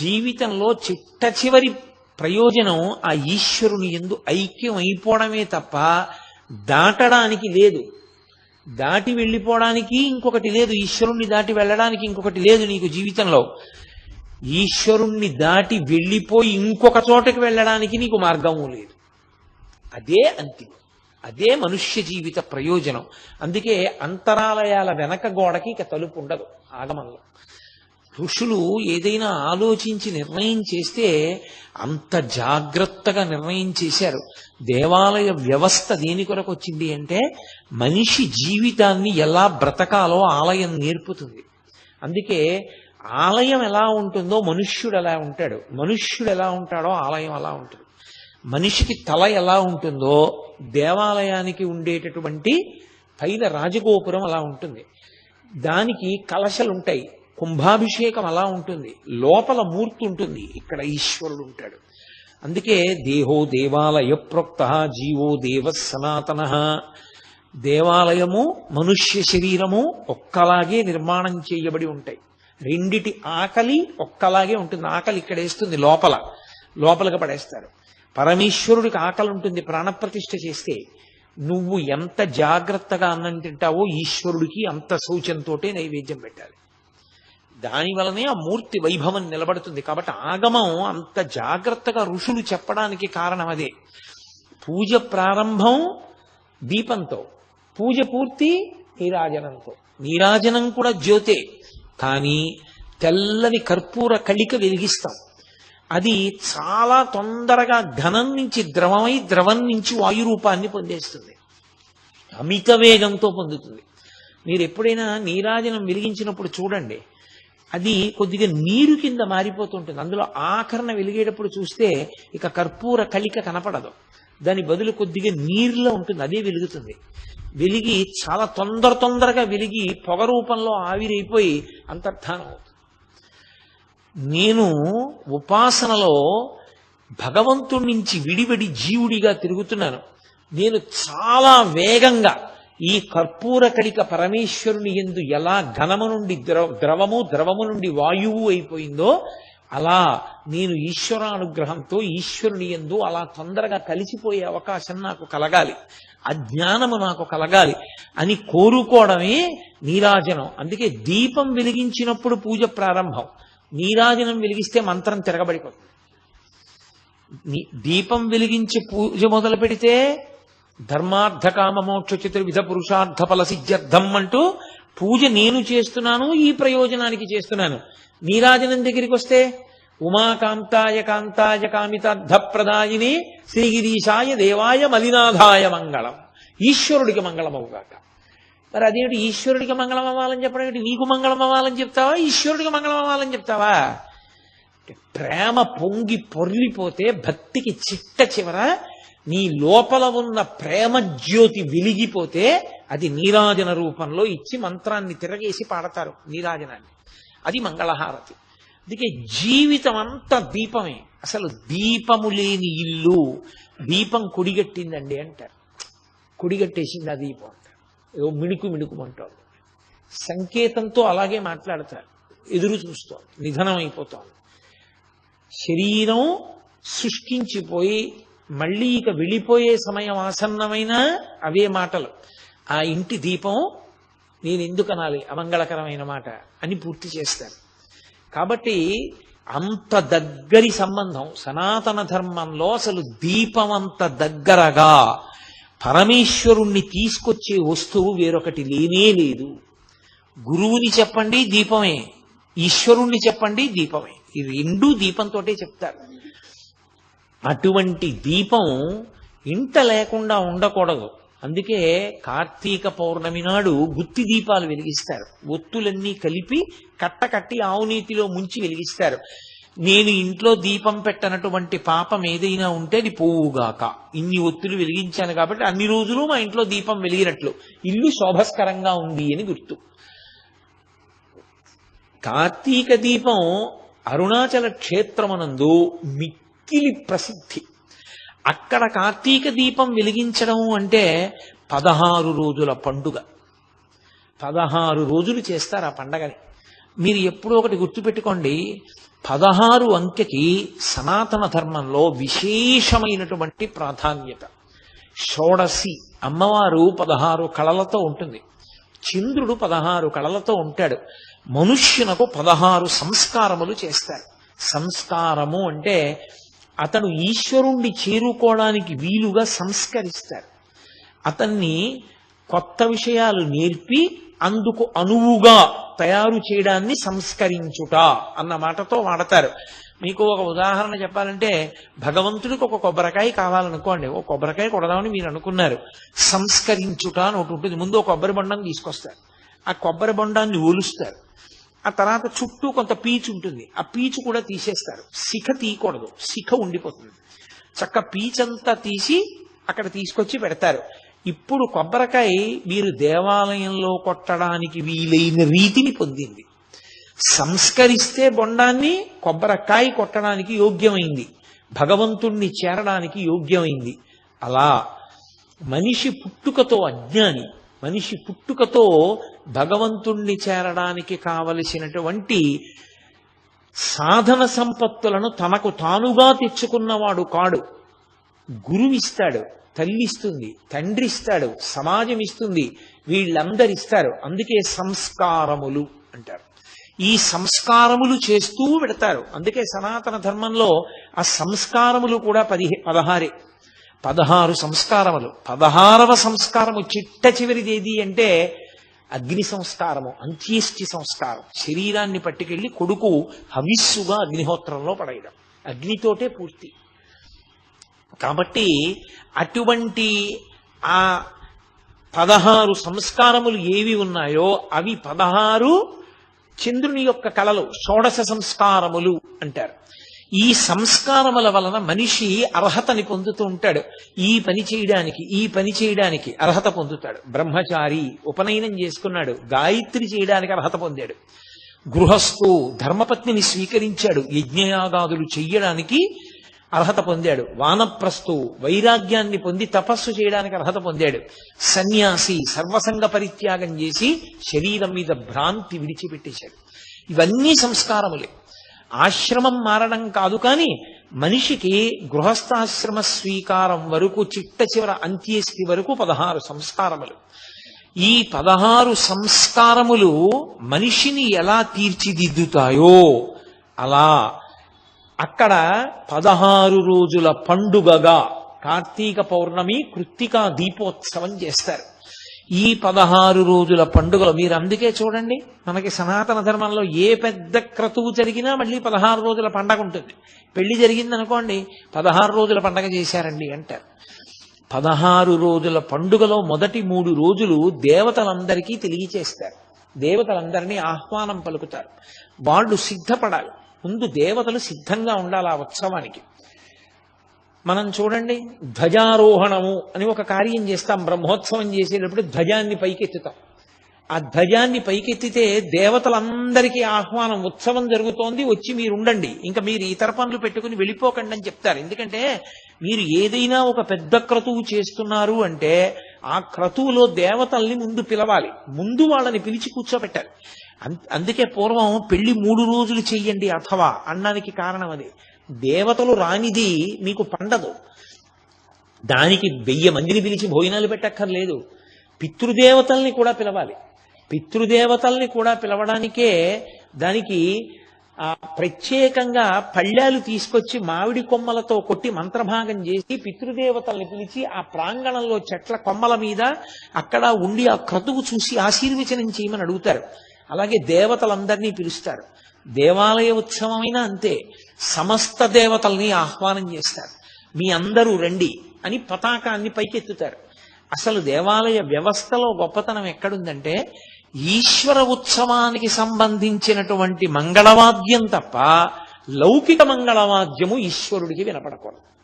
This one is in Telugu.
జీవితంలో చిట్ట చివరి ప్రయోజనం ఆ ఈశ్వరుని ఎందు ఐక్యం అయిపోవడమే తప్ప దాటడానికి లేదు. దాటి వెళ్ళిపోవడానికి ఇంకొకటి లేదు. ఈశ్వరుణ్ణి దాటి వెళ్ళడానికి ఇంకొకటి లేదు నీకు జీవితంలో. ఈశ్వరుణ్ణి దాటి వెళ్ళిపోయి ఇంకొక చోటకి వెళ్ళడానికి నీకు మార్గము లేదు. అదే అంతిమం అదే మనుష్య జీవిత ప్రయోజనం. అందుకే అంతరాలయాల వెనక గోడకి ఇక తలుపు ఉండదు ఆగమంలో. ఋషులు ఏదైనా ఆలోచించి నిర్ణయం చేస్తే అంత జాగ్రత్తగా నిర్ణయం చేశారు. దేవాలయ వ్యవస్థ దేని కొరకు వచ్చింది అంటే మనిషి జీవితాన్ని ఎలా బ్రతకాలో ఆలయం నేర్పుతుంది. అందుకే ఆలయం ఎలా ఉంటుందో మనుష్యుడు ఎలా ఉంటాడు. మనుష్యుడు ఎలా ఉంటాడో ఆలయం అలా ఉంటుంది. మనిషికి తల ఎలా ఉంటుందో దేవాలయానికి ఉండేటటువంటి పైన రాజగోపురం అలా ఉంటుంది. దానికి కలశలు ఉంటాయి కుంభాభిషేకం అలా ఉంటుంది. లోపల మూర్తి ఉంటుంది. ఇక్కడ ఈశ్వరుడు ఉంటాడు. అందుకే దేహో దేవాలయ ప్రోక్త జీవో దేవ సనాతన. దేవాలయము మనుష్య శరీరము ఒక్కలాగే నిర్మాణం చేయబడి ఉంటాయి. రెండిటి ఆకలి ఒక్కలాగే ఉంటుంది. ఆకలి ఇక్కడ వేస్తుంది లోపల. లోపలికి పడేస్తారు. పరమేశ్వరుడికి ఆకలి ఉంటుంది ప్రాణప్రతిష్ఠ చేస్తే. నువ్వు ఎంత జాగ్రత్తగా అన్నం తింటావో ఈశ్వరుడికి అంత శౌచంతోటే నైవేద్యం పెట్టాలి. దాని వలనే ఆ మూర్తి వైభవం నిలబడుతుంది. కాబట్టి ఆగమం అంత జాగ్రత్తగా ఋషులు చెప్పడానికి కారణం అదే. పూజ ప్రారంభం దీపంతో పూజ పూర్తి నీరాజనంతో. నీరాజనం కూడా జ్యోతే. కానీ తెల్లని కర్పూర కళిక వెలిగిస్తాం. అది చాలా తొందరగా ఘనం నుంచి ద్రవమై ద్రవం నుంచి వాయు రూపాన్ని పొందేస్తుంది. అమిత వేగంతో పొందుతుంది. మీరు ఎప్పుడైనా నీరాజనం వెలిగించినప్పుడు చూడండి అది కొద్దిగా నీరు కింద మారిపోతుంటుంది. అందులో ఆకరణ వెలిగేటప్పుడు చూస్తే ఇక కర్పూర కలిక కనపడదు. దాని బదులు కొద్దిగా నీరులో ఉంటుంది అదే వెలుగుతుంది. వెలిగి చాలా తొందర తొందరగా వెలిగి పొగ రూపంలో ఆవిరైపోయి అంతర్ధానం అవుతుంది. నేను ఉపాసనలో భగవంతుడి నుంచి విడివడి జీవుడిగా తిరుగుతున్నాను. నేను చాలా వేగంగా ఈ కర్పూర కడిక పరమేశ్వరుని ఎందు ఎలా ఘనము నుండి ద్రవ ద్రవము ద్రవము నుండి వాయువు అయిపోయిందో అలా నేను ఈశ్వరానుగ్రహంతో ఈశ్వరుని ఎందు అలా తొందరగా కలిసిపోయే అవకాశం నాకు కలగాలి. అజ్ఞానము నాకు కలగాలి అని కోరుకోవడమే నీరాజనం. అందుకే దీపం వెలిగించినప్పుడు పూజ ప్రారంభం. నీరాజనం వెలిగిస్తే మంత్రం తిరగబడిపోతుంది. దీపం వెలిగించి పూజ మొదలు పెడితే ధర్మార్థ కామ మోక్ష చతుర్విధ పురుషార్థ ఫల సిద్ధ్యర్థం అంటూ పూజ నేను చేస్తున్నాను ఈ ప్రయోజనానికి చేస్తున్నాను. నీరాజనం దగ్గరికి వస్తే ఉమాకాంతాయ కాంతాయ కామితార్థప్రదాయిని శ్రీగిరీశాయ దేవాయ మలినాథాయ మంగళం. ఈశ్వరుడికి మంగళం అవుగాక మరి అదేమిటి ఈశ్వరుడికి మంగళం అవ్వాలని చెప్పడం ఏంటి? నీకు మంగళం అవ్వాలని చెప్తావా? ఈశ్వరుడికి మంగళం అవ్వాలని చెప్తావా? ప్రేమ పొంగి పొర్లిపోతే భక్తికి చిట్ట చివర నీ లోపల ఉన్న ప్రేమ జ్యోతి వెలిగిపోతే అది నీరాజన రూపంలో ఇచ్చి మంత్రాన్ని తిరగేసి పాడతారు నీరాజనాన్ని అది మంగళహారతి. అందుకే జీవితం అంతా దీపమే. అసలు దీపము లేని ఇల్లు దీపం కొడిగట్టిందండి అంటారు. కొడిగట్టేసింది ఆ దీపం అంటారు. ఏదో మిణుకు మిణుకుమంటారు సంకేతంతో అలాగే మాట్లాడతారు. ఎదురు చూస్తోంది. నిధనం అయిపోతోంది శరీరం శుష్కించిపోయి మళ్ళీ ఇక వెళ్ళిపోయే సమయం ఆసన్నమైనా అవే మాటలు. ఆ ఇంటి దీపం నేను ఎందుకు అనాలి అమంగళకరమైన మాట అని పూర్తి చేస్తారు కాబట్టి అంత దగ్గరి సంబంధం సనాతన ధర్మంలో అసలు దీపం అంత దగ్గరగా పరమేశ్వరుణ్ణి తీసుకొచ్చే వస్తువు వేరొకటి లేనే లేదు. గురువుని చెప్పండి దీపమే ఈశ్వరుణ్ణి చెప్పండి దీపమే. ఈ రెండూ దీపంతోటే చెప్తారు. అటువంటి దీపం ఇంట లేకుండా ఉండకూడదు. అందుకే కార్తీక పౌర్ణమి నాడు గుత్తి దీపాలు వెలిగిస్తారు. ఒత్తులన్నీ కలిపి కట్ట కట్టి ఆవునీతిలో ముంచి వెలిగిస్తారు. నేను ఇంట్లో దీపం పెట్టనటువంటి పాపం ఏదైనా ఉంటే అది పోవుగాక. ఇన్ని ఒత్తులు వెలిగించాను కాబట్టి అన్ని రోజులు మా ఇంట్లో దీపం వెలిగినట్లు. ఇల్లు శోభస్కరంగా ఉంది అని గుర్తు. కార్తీక దీపం అరుణాచల క్షేత్రమనందు మిక్కిలి ప్రసిద్ధి. అక్కడ కార్తీక దీపం వెలిగించడం అంటే పదహారు రోజుల పండుగ. పదహారు రోజులు చేస్తారు ఆ పండగని. మీరు ఎప్పుడో ఒకటి గుర్తుపెట్టుకోండి పదహారు అంకెకి సనాతన ధర్మంలో విశేషమైనటువంటి ప్రాధాన్యత. షోడసి అమ్మవారు పదహారు కళలతో ఉంటుంది. చంద్రుడు పదహారు కళలతో ఉంటాడు. మనుష్యునకు పదహారు సంస్కారములు చేస్తారు సంస్కారము అంటే అతను ఈశ్వరుణ్ణి చేరుకోవడానికి వీలుగా సంస్కరిస్తారు అతన్ని కొత్త విషయాలు నేర్పి అందుకు అనువుగా తయారు చేయడాన్ని సంస్కరించుట అన్న మాటతో వాడతారు. మీకు ఒక ఉదాహరణ చెప్పాలంటే భగవంతుడికి ఒక కొబ్బరికాయ కావాలనుకోండి. ఒక కొబ్బరికాయ కొడదామని మీరు అనుకున్నారు. సంస్కరించుట అని ఒకటి ఉంటుంది. ముందు ఒక కొబ్బరి బొండాన్ని తీసుకొస్తారు. ఆ కొబ్బరి బొండాన్ని ఒలుస్తారు. ఆ తర్వాత చుట్టూ కొంత పీచు ఉంటుంది. ఆ పీచు కూడా తీసేస్తారు. శిఖ తీయకూడదు. శిఖ ఉండిపోతుంది. చక్క పీచంతా తీసి అక్కడ తీసుకొచ్చి పెడతారు. ఇప్పుడు కొబ్బరికాయ మీరు దేవాలయంలో కొట్టడానికి వీలైన రీతిని పొందింది. సంస్కరిస్తే బొండాన్ని కొబ్బరికాయ కొట్టడానికి యోగ్యమైంది. భగవంతుణ్ణి చేరడానికి యోగ్యమైంది. అలా మనిషి పుట్టుకతో అజ్ఞాని మనిషి పుట్టుకతో భగవంతుణ్ణి చేరడానికి కావలసినటువంటి సాధన సంపత్తులను తనకు తానుగా తెచ్చుకున్నవాడు కాడు. గురువిస్తాడు తల్లిస్తుంది తండ్రి ఇస్తాడు సమాజం ఇస్తుంది వీళ్ళందరు ఇస్తారు అందుకే సంస్కారములు అంటారు. ఈ సంస్కారములు చేస్తూ పెడతారు. అందుకే సనాతన ధర్మంలో ఆ సంస్కారములు కూడా పదిహే పదహారే. పదహారు సంస్కారములు. పదహారవ సంస్కారము చిట్ట చివరిది ఏది అంటే అగ్ని సంస్కారము అంత్యేష్టి సంస్కారం. శరీరాన్ని పట్టుకెళ్ళి కొడుకు హవిస్సుగా అగ్నిహోత్రంలో పడేయడం. అగ్నితోటే పూర్తి. కాబట్టి అటువంటి ఆ పదహారు సంస్కారములు ఏవి ఉన్నాయో అవి పదహారు చంద్రుని యొక్క కళలు షోడశ సంస్కారములు అంటారు. ఈ సంస్కారముల వలన మనిషి అర్హతని పొందుతూ ఉంటాడు. ఈ పని చేయడానికి ఈ పని చేయడానికి అర్హత పొందుతాడు. బ్రహ్మచారి ఉపనయనం చేసుకున్నాడు. గాయత్రి చేయడానికి అర్హత పొందాడు. గృహస్థు ధర్మపత్నిని స్వీకరించాడు. యజ్ఞయాగాదులు చెయ్యడానికి అర్హత పొందాడు. వానప్రస్థు వైరాగ్యాన్ని పొంది తపస్సు చేయడానికి అర్హత పొందాడు. సన్యాసి సర్వసంగ పరిత్యాగం చేసి శరీరం మీద భ్రాంతి విడిచిపెట్టేశాడు. ఇవన్నీ సంస్కారములే. ఆశ్రమం మారడం కాదు కానీ మనిషికి గృహస్థాశ్రమ స్వీకారం వరకు చిట్ట చివర అంత్యేష్టి వరకు పదహారు సంస్కారములు. ఈ పదహారు సంస్కారములు మనిషిని ఎలా తీర్చిదిద్దుతాయో అలా అక్కడ పదహారు రోజుల పండుగగా కార్తీక పౌర్ణమి కృత్తికా దీపోత్సవం చేస్తారు. ఈ పదహారు రోజుల పండుగలు మీరు అందుకే చూడండి మనకి సనాతన ధర్మంలో ఏ పెద్ద క్రతువు జరిగినా మళ్ళీ పదహారు రోజుల పండగ ఉంటుంది. పెళ్ళి జరిగిందనుకోండి పదహారు రోజుల పండగ చేశారండి అంటారు. పదహారు రోజుల పండుగలో మొదటి మూడు రోజులు దేవతలందరికీ తెలియచేస్తారు. దేవతలందరినీ ఆహ్వానం పలుకుతారు. వాళ్ళు సిద్ధపడాలి. ముందు దేవతలు సిద్ధంగా ఉండాలి ఆ ఉత్సవానికి. మనం చూడండి ధ్వజారోహణము అని ఒక కార్యం చేస్తాం. బ్రహ్మోత్సవం చేసేటప్పుడు ధ్వజాన్ని పైకెత్తుతాం. ఆ ధ్వజాన్ని పైకెత్తితే దేవతలందరికీ ఆహ్వానం ఉత్సవం జరుగుతోంది వచ్చి మీరు ఉండండి ఇంకా మీరు ఇతర పనులు పెట్టుకుని వెళ్ళిపోకండి అని చెప్తారు. ఎందుకంటే మీరు ఏదైనా ఒక పెద్ద క్రతువు చేస్తున్నారు అంటే ఆ క్రతువులో దేవతల్ని ముందు పిలవాలి. ముందు వాళ్ళని పిలిచి కూర్చోబెట్టాలి. అం- అందుకే పూర్వం పెళ్ళి మూడు రోజులు చెయ్యండి అథవా అన్నానికి కారణం అది. దేవతలు రానిది మీకు పండదు. దానికి వెయ్యి మందిని పిలిచి భోజనాలు పెట్టక్కర్లేదు. పితృదేవతల్ని కూడా పిలవాలి. పితృదేవతల్ని కూడా పిలవడానికే దానికి ఆ ప్రత్యేకంగా పళ్ళాలు తీసుకొచ్చి మామిడి కొమ్మలతో కొట్టి మంత్రభాగం చేసి పితృదేవతల్ని పిలిచి ఆ ప్రాంగణంలో చెట్ల కొమ్మల మీద అక్కడ ఉండి ఆ క్రతువు చూసి ఆశీర్వచనం చేయమని అడుగుతారు. అలాగే దేవతలందరినీ పిలుస్తారు. దేవాలయ ఉత్సవమైనా అంతే. సమస్త దేవతల్ని ఆహ్వానం చేస్తారు. మీ అందరూ రండి అని పతాకాన్ని పైకెత్తుతారు. అసలు దేవాలయ వ్యవస్థలో గొప్పతనం ఎక్కడుందంటే ఈశ్వర ఉత్సవానికి సంబంధించినటువంటి మంగళవాద్యం తప్ప లౌకిక మంగళవాద్యము ఈశ్వరుడికి వినపడకూడదు.